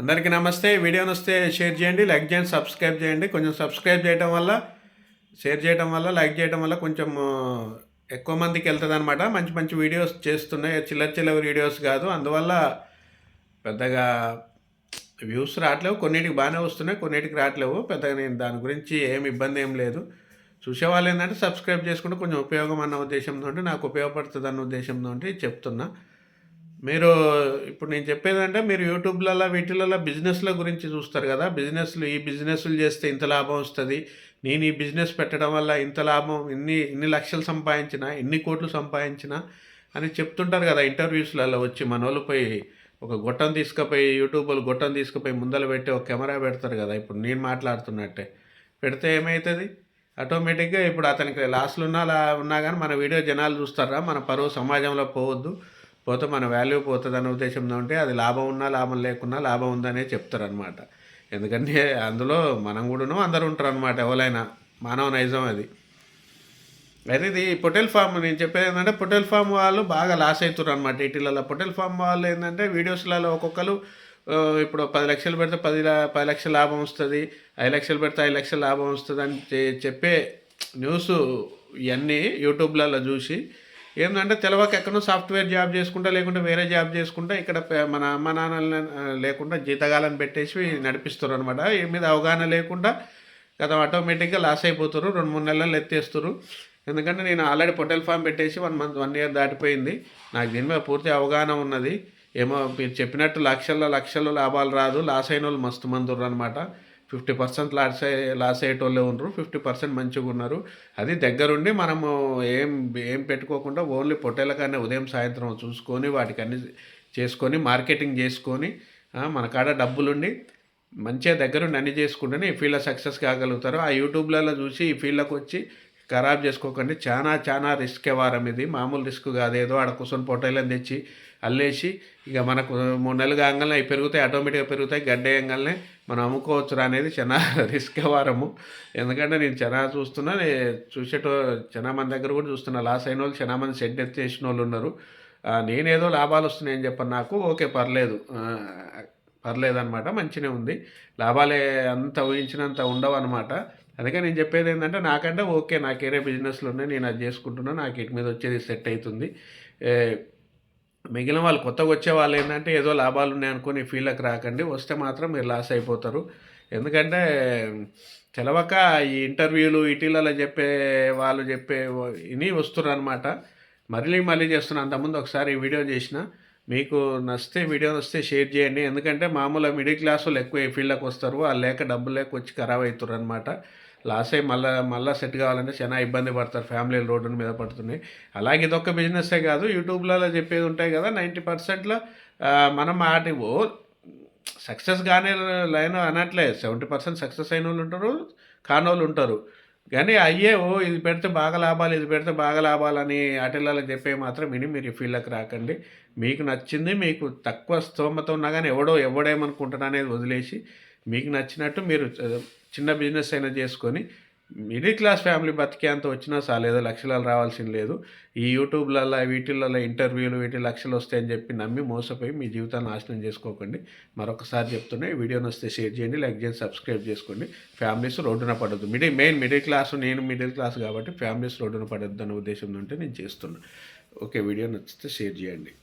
అందరికీ నమస్తే. వీడియో వస్తే షేర్ చేయండి లైక్ చేయండి సబ్స్క్రైబ్ చేయండి. కొంచెం సబ్స్క్రైబ్ చేయడం వల్ల షేర్ చేయడం వల్ల లైక్ చేయడం వల్ల కొంచెం ఎక్కువ మందికి వెళ్తుంది అనమాట మంచి మంచి వీడియోస్ చేస్తున్నాయి. చిల్లర చిల్లర వీడియోస్ కాదు. అందువల్ల పెద్దగా వ్యూస్ రావట్లేవు. కొన్నిటికి బాగానే వస్తున్నాయి కొన్నిటికి రావట్లేవు. పెద్దగా నేను దాని గురించి ఏమి ఇబ్బంది ఏం లేదు. చూసేవాళ్ళు ఏంటంటే సబ్స్క్రైబ్ చేసుకుంటే కొంచెం ఉపయోగం అన్న ఉద్దేశంతో నాకు ఉపయోగపడుతుంది అన్న ఉద్దేశంతో చెప్తున్నా. మీరు ఇప్పుడు నేను చెప్పేదంటే మీరు యూట్యూబ్లలో వీటిలలో బిజినెస్ల గురించి చూస్తారు కదా. బిజినెస్లు ఈ బిజినెస్లు చేస్తే ఇంత లాభం వస్తుంది. నేను ఈ బిజినెస్ పెట్టడం వల్ల ఇంత లాభం ఇన్ని ఇన్ని లక్షలు సంపాదించిన ఇన్ని కోట్లు సంపాదించిన అని చెప్తుంటారు కదా ఇంటర్వ్యూస్లలో వచ్చి మన వాళ్ళు పోయి ఒక గొట్టం తీసుకుపోయి యూట్యూబ్లో గొట్టం తీసుకుపోయి ముందర పెట్టి ఒక కెమెరా పెడతారు కదా. ఇప్పుడు నేను మాట్లాడుతున్నట్టే. పెడితే ఏమవుతుంది ఆటోమేటిక్గా ఇప్పుడు అతనికి లాస్లు ఉన్నా లా ఉన్నా కానీ మన వీడియో జనాలు చూస్తారా? మన పరువు సమాజంలో పోవద్దు. పోతే మన వాల్యూ పోతుంది అనే ఉద్దేశంతో ఉంటే అది లాభం ఉన్నా లాభం లేకున్నా లాభం ఉందనే చెప్తారనమాట ఎందుకంటే అందులో మనం కూడాను అందరు ఉంటారు అనమాట ఎవరైనా మానవ నైజం అది. అయితే ఇది పొటెల్ ఫామ్ నేను చెప్పేది ఏంటంటే పొటెల్ ఫామ్ వాళ్ళు బాగా లాస్ అవుతారు అనమాట ఇటీలలో పొటెల్ ఫామ్ వాళ్ళు ఏంటంటే వీడియోస్లలో ఒక్కొక్కరు ఇప్పుడు పది లక్షలు పెడితే పది పది లక్షల లాభం వస్తుంది ఐదు లక్షలు పెడితే ఐదు లక్షల లాభం వస్తుంది అని చెప్పే న్యూస్ ఇవన్నీ యూట్యూబ్లలో చూసి ఏంటంటే తెలవక ఎక్కడో సాఫ్ట్వేర్ జాబ్ చేసుకుంటా లేకుంటే వేరే జాబ్ చేసుకుంటా ఇక్కడ మన అమ్మ నాన్నలను లేకుండా జీతగాలను పెట్టేసి నడిపిస్తారు అనమాట ఈ మీద అవగాహన లేకుండా కదా ఆటోమేటిక్గా లాస్ అయిపోతారు రెండు మూడు నెలలు ఎత్తేస్తారు. ఎందుకంటే నేను ఆల్రెడీ పొటల్ ఫామ్ పెట్టేసి వన్ మంత్ వన్ ఇయర్ దాటిపోయింది. నాకు దీని మీద పూర్తి అవగాహన ఉన్నది. ఏమో మీరు చెప్పినట్టు లక్షల లక్షలు లాభాలు రాదు లాస్ అయిన వాళ్ళు మస్తు మందురు అనమాట ఫిఫ్టీ పర్సెంట్ లాస్ అయ్యే లాస్ అయ్యేటోళ్ళే ఉన్నారు. ఫిఫ్టీ పర్సెంట్ మంచిగా ఉన్నారు. అది దగ్గరుండి మనము ఏం ఏం పెట్టుకోకుండా ఓన్లీ పొట్టేల ఉదయం సాయంత్రం చూసుకొని వాటికి అన్ని చేసుకొని మార్కెటింగ్ చేసుకొని మన కాడ డబ్బులుండి మంచిగా దగ్గరుండి అన్ని చేసుకుంటేనే ఈ ఫీల్డ్లో సక్సెస్ కాగలుగుతారు ఆ యూట్యూబ్లలో చూసి ఈ ఫీల్డ్లోకి వచ్చి ఖరాబ్ చేసుకోకండి. చాలా చాలా రిస్క్ వారం ఇది. మామూలు రిస్క్ కాదు. ఏదో ఆడ కూర్చొని పొట్టేలను తెచ్చి అల్లేసి ఇక మనకు మూడు నెలలు కాగానే అవి పెరుగుతాయి ఆటోమేటిక్గా పెరుగుతాయి. గడ్డేయంగానే మనం అమ్ముకోవచ్చు అనేది చాలా రిస్క్ వారము. ఎందుకంటే నేను చాలా చూస్తున్నా చూసేటో చాలా మంది దగ్గర కూడా చూస్తున్నా. లాస్ అయిన వాళ్ళు చాలా మంది సెట్ ఎత్తేసిన వాళ్ళు ఉన్నారు. నేనేదో లాభాలు వస్తున్నాయని చెప్పాను నాకు ఓకే పర్లేదు. ఆ, పర్లేదు అనమాట మంచిగా ఉంది. లాభాలే అంత ఊహించినంత ఉండవు అనమాట అందుకే నేను చెప్పేది ఏంటంటే నాకంటే ఓకే నాకు బిజినెస్లు ఉన్నాయి నేను అది చేసుకుంటున్నా నాకు ఇటు మీద వచ్చేది సెట్ అవుతుంది. మిగిలిన వాళ్ళు కొత్తగా వచ్చే వాళ్ళు ఏంటంటే ఏదో లాభాలు ఉన్నాయి అనుకుని ఫీల్కి రాకండి వస్తే మాత్రం మీరు లాస్ అయిపోతారు. ఎందుకంటే తెలవక ఈ ఇంటర్వ్యూలు ఇటీలలో చెప్పే వాళ్ళు చెప్పే ఇని వస్తున్నారు అనమాట మళ్ళీ మళ్ళీ చేస్తున్నా. అంతకుముందు ఒకసారి వీడియో చేసిన. మీకు నచ్చితే వీడియో నచ్చితే షేర్ చేయండి. ఎందుకంటే మామూలుగా మిడిల్ క్లాస్ వాళ్ళు ఎక్కువ ఫీల్డ్లోకి వస్తారు వాళ్ళు లేక డబ్బులు లేక వచ్చి ఖరాబ్ అవుతారు అనమాట లాస్ అయ్యి మళ్ళీ మళ్ళీ సెట్ కావాలంటే చాలా ఇబ్బంది పడతారు. ఫ్యామిలీ రోడ్డు మీద పడుతున్నాయి. అలాగే ఇదొక బిజినెస్సే కాదు యూట్యూబ్లలో చెప్పేది ఉంటాయి కదా నైంటీ పర్సెంట్లో మనం వాటి సక్సెస్ కానే లైన్ అనట్లే. సెవెంటీ పర్సెంట్ సక్సెస్ అయిన వాళ్ళు ఉంటారు కాని వాళ్ళు ఉంటారు. కానీ అయ్యేవో ఇది పెడితే బాగా లాభాలు ఇది పెడితే బాగా లాభాలని అటెల్లాలని చెప్పే మాత్రం విని మీరు ఈ రాకండి. మీకు నచ్చింది మీకు తక్కువ స్తోమత ఉన్నా కానీ ఎవడో ఎవడేమనుకుంటున్నా అనేది వదిలేసి మీకు నచ్చినట్టు మీరు చిన్న బిజినెస్ అయినా చేసుకొని మిడిల్ క్లాస్ ఫ్యామిలీ బతికేంత వచ్చినా చాలు లక్షలాలు లక్షలు రావాల్సింది లేదు. ఈ యూట్యూబ్లలో వీటిలలో ఇంటర్వ్యూలు వీటి లక్షలు వస్తాయని చెప్పి నమ్మి మోసపోయి మీ జీవితాన్ని నాశనం చేసుకోకండి. మరొకసారి చెప్తున్నాయి వీడియోని వస్తే షేర్ చేయండి లైక్ చేయండి సబ్స్క్రైబ్ చేసుకోండి. ఫ్యామిలీస్ రోడ్డున పడద్దు. మిడిల్ మెయిన్ మిడిల్ క్లాస్ నేను మిడిల్ క్లాస్ కాబట్టి ఫ్యామిలీస్ రోడ్డున పడద్దు అనే ఉద్దేశంతో నేను చేస్తున్నాను ఓకే వీడియో నచ్చితే షేర్ చేయండి.